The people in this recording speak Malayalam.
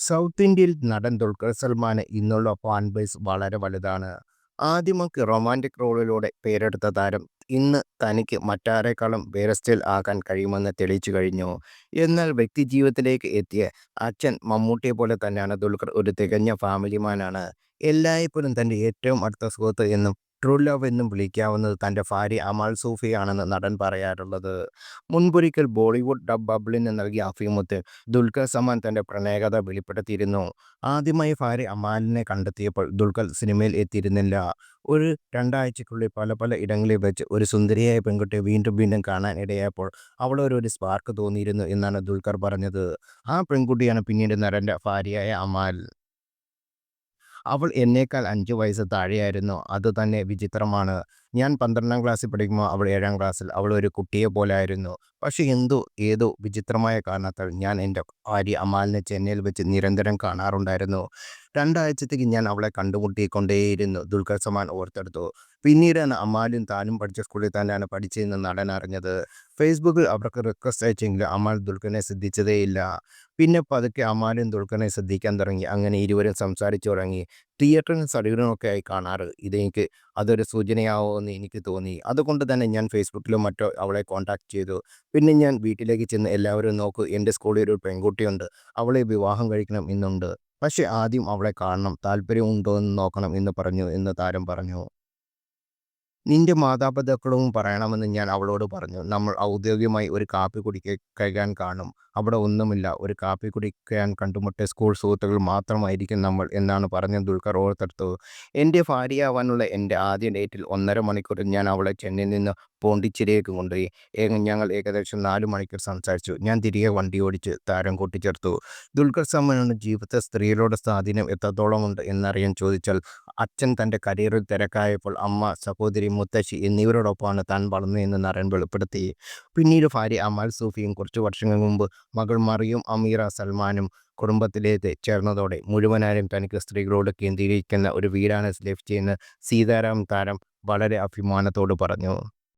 സൗത്ത് ഇന്ത്യയിൽ നടൻ ദുൽഖർ സൽമാന് ഇന്നുള്ള ഫാൻ ബേസ് വളരെ വലുതാണ്. ആദ്യമൊക്കെ റൊമാന്റിക് റോളിലൂടെ പേരെടുത്ത താരം ഇന്ന് തനിക്ക് മറ്റാരേക്കാളും വേരസ്റ്റിൽ ആകാൻ കഴിയുമെന്ന് തെളിയിച്ചു കഴിഞ്ഞു. എന്നാൽ വ്യക്തിജീവിതത്തിലേക്ക് എത്തിയ അച്ഛൻ മമ്മൂട്ടിയെ പോലെ തന്നെയാണ് ദുൽഖർ ഒരു തികഞ്ഞ ഫാമിലി മാനാണ്. എല്ലായ്പ്പോഴും തന്റെ ഏറ്റവും അടുത്ത സുഹൃത്ത് എന്നും ട്രൂ ലവ് എന്നും വിളിക്കാവുന്നത് തന്റെ ഭാര്യ അമാൽ സൂഫിയാണെന്ന് നടൻ പറയാറുള്ളത്. മുൻപൊരിക്കൽ ബോളിവുഡ് ഡബ് ബബ്ലിന് നൽകിയ അഭിമുഖത്തിൽ ദുൽഖർ സമാൻ തന്റെ പ്രണയകഥ വെളിപ്പെടുത്തിയിരുന്നു. ആദ്യമായി ഭാര്യ അമാലിനെ കണ്ടെത്തിയപ്പോൾ ദുൽഖർ സിനിമയിൽ എത്തിയിരുന്നില്ല. ഒരു രണ്ടാഴ്ചക്കുള്ളിൽ പല പല ഇടങ്ങളിൽ വെച്ച് ഒരു സുന്ദരിയായ പെൺകുട്ടിയെ വീണ്ടും വീണ്ടും കാണാൻ ഇടയായപ്പോൾ അവളൊരു ഒരു സ്പാർക്ക് തോന്നിയിരുന്നു എന്നാണ് ദുൽഖർ പറഞ്ഞത്. ആ പെൺകുട്ടിയാണ് പിന്നീട് നരന്റെ ഭാര്യയായ അമാൽ. അവൾ എന്നേക്കാൾ അഞ്ച് വയസ്സ് താഴെയായിരുന്നു. അത് തന്നെ വിചിത്രമാണ്. ഞാൻ പന്ത്രണ്ടാം ക്ലാസ്സിൽ പഠിക്കുമ്പോൾ അവൾ ഏഴാം ക്ലാസ്സിൽ. അവൾ ഒരു കുട്ടിയെ പോലെ ആയിരുന്നു പക്ഷേ എന്തോ ഏതോ വിചിത്രമായ കാരണത്താൽ ഞാൻ എന്റെ ഭാര്യ അമാലിനെ ചെന്നൈയിൽ വെച്ച് നിരന്തരം കാണാറുണ്ടായിരുന്നു. രണ്ടാഴ്ചത്തേക്ക് ഞാൻ അവളെ കണ്ടുമുട്ടിക്കൊണ്ടേയിരുന്നു ദുൽഖർ സമാൻ ഓർത്തെടുത്തു. പിന്നീടാണ് അമാലും താനും പഠിച്ച സ്കൂളിൽ തന്നെയാണ് പഠിച്ചതെന്ന് നടൻ അറിഞ്ഞത്. ഫേസ്ബുക്കിൽ അവർക്ക് റിക്വസ്റ്റ് അയച്ചെങ്കിലും അമാൽ ദുൽഖനെ ശ്രദ്ധിച്ചതേയില്ല. പിന്നെ പതുക്കെ അമാലും ദുൽഖനെ ശ്രദ്ധിക്കാൻ തുടങ്ങി. അങ്ങനെ ഇരുവരും സംസാരിച്ചു തുടങ്ങി. തിയേറ്ററിനും തിയേറ്ററിലും ആയി കാണാറ്. ഇതെനിക്ക് അതൊരു സൂചനയാവുമെന്ന് എനിക്ക് തോന്നി. അതുകൊണ്ട് തന്നെ ഞാൻ ഫേസ്ബുക്കിലും മറ്റോ അവളെ കോൺടാക്ട് ചെയ്തു. പിന്നെ ഞാൻ വീട്ടിലേക്ക് ചെന്ന് എല്ലാവരും നോക്കൂ എന്റെ സ്കൂളിൽ ഒരു പെൺകുട്ടിയുണ്ട്. അവളെ വിവാഹം കഴിക്കണം എന്നുണ്ട്. പക്ഷേ ആദ്യം അവളെ കാണണം. താല്പര്യമുണ്ടോയെന്ന് നോക്കണം എന്ന് പറഞ്ഞു എന്ന് താരം പറഞ്ഞു. നിന്റെ മാതാപിതാക്കളും പറയണമെന്ന് ഞാൻ അവളോട് പറഞ്ഞു. നമ്മൾ ഔദ്യോഗികമായി ഒരു കാപ്പി കുടിക്കാൻ കാണും. അവിടെ ഒന്നുമില്ല. ഒരു കാപ്പി കുടിക്കാൻ കണ്ടുമുട്ടിയ സ്കൂൾ സുഹൃത്തുക്കൾ മാത്രമായിരിക്കും നമ്മൾ എന്നാണ് പറഞ്ഞ ദുൽഖർ ഓർത്തെടുത്തത് എന്റെ ഭാര്യയാവാനുള്ള എന്റെ ആദ്യ ഡേറ്റിൽ ഒന്നര മണിക്കൂർ ഞാൻ അവളെ ചെന്നൈയിൽ നിന്ന് പോണ്ടിച്ചേരിയിലേക്ക് കൊണ്ടുപോയി. ഞങ്ങൾ ഏകദേശം നാല് മണിക്കൂർ സംസാരിച്ചു. ഞാൻ തിരികെ വണ്ടി ഓടിച്ച് താരം കൂട്ടിച്ചേർത്തു. ദുൽഖർ സൽമാന്റെ ജീവിതത്തെ സ്ത്രീകളുടെ സ്വാധീനം എത്രത്തോളമുണ്ട് എന്നറിയാൻ ചോദിച്ചാൽ അച്ഛൻ തന്റെ കരിയറിൽ തിരക്കായപ്പോൾ അമ്മ, സഹോദരി, മുത്തശ്ശി എന്നിവരോടൊപ്പമാണ് താൻ വളർന്നതെന്ന് നാരായൺ വെളിപ്പെടുത്തി. പിന്നീട് ഭാര്യ അമൽ സൂഫിയും കുറച്ച് വർഷങ്ങൾക്ക് മുമ്പ് മകൾ മറിയും അമീറ സൽമാനും കുടുംബത്തിലേക്ക് ചേർന്നതോടെ മുഴുവനായും തനിക്ക് സ്ത്രീകളോട് കേന്ദ്രീകരിക്കുന്ന ഒരു വീടാണ് ചെയ്യുന്ന സീതാരാം താരം വളരെ അഭിമാനത്തോട് പറഞ്ഞു.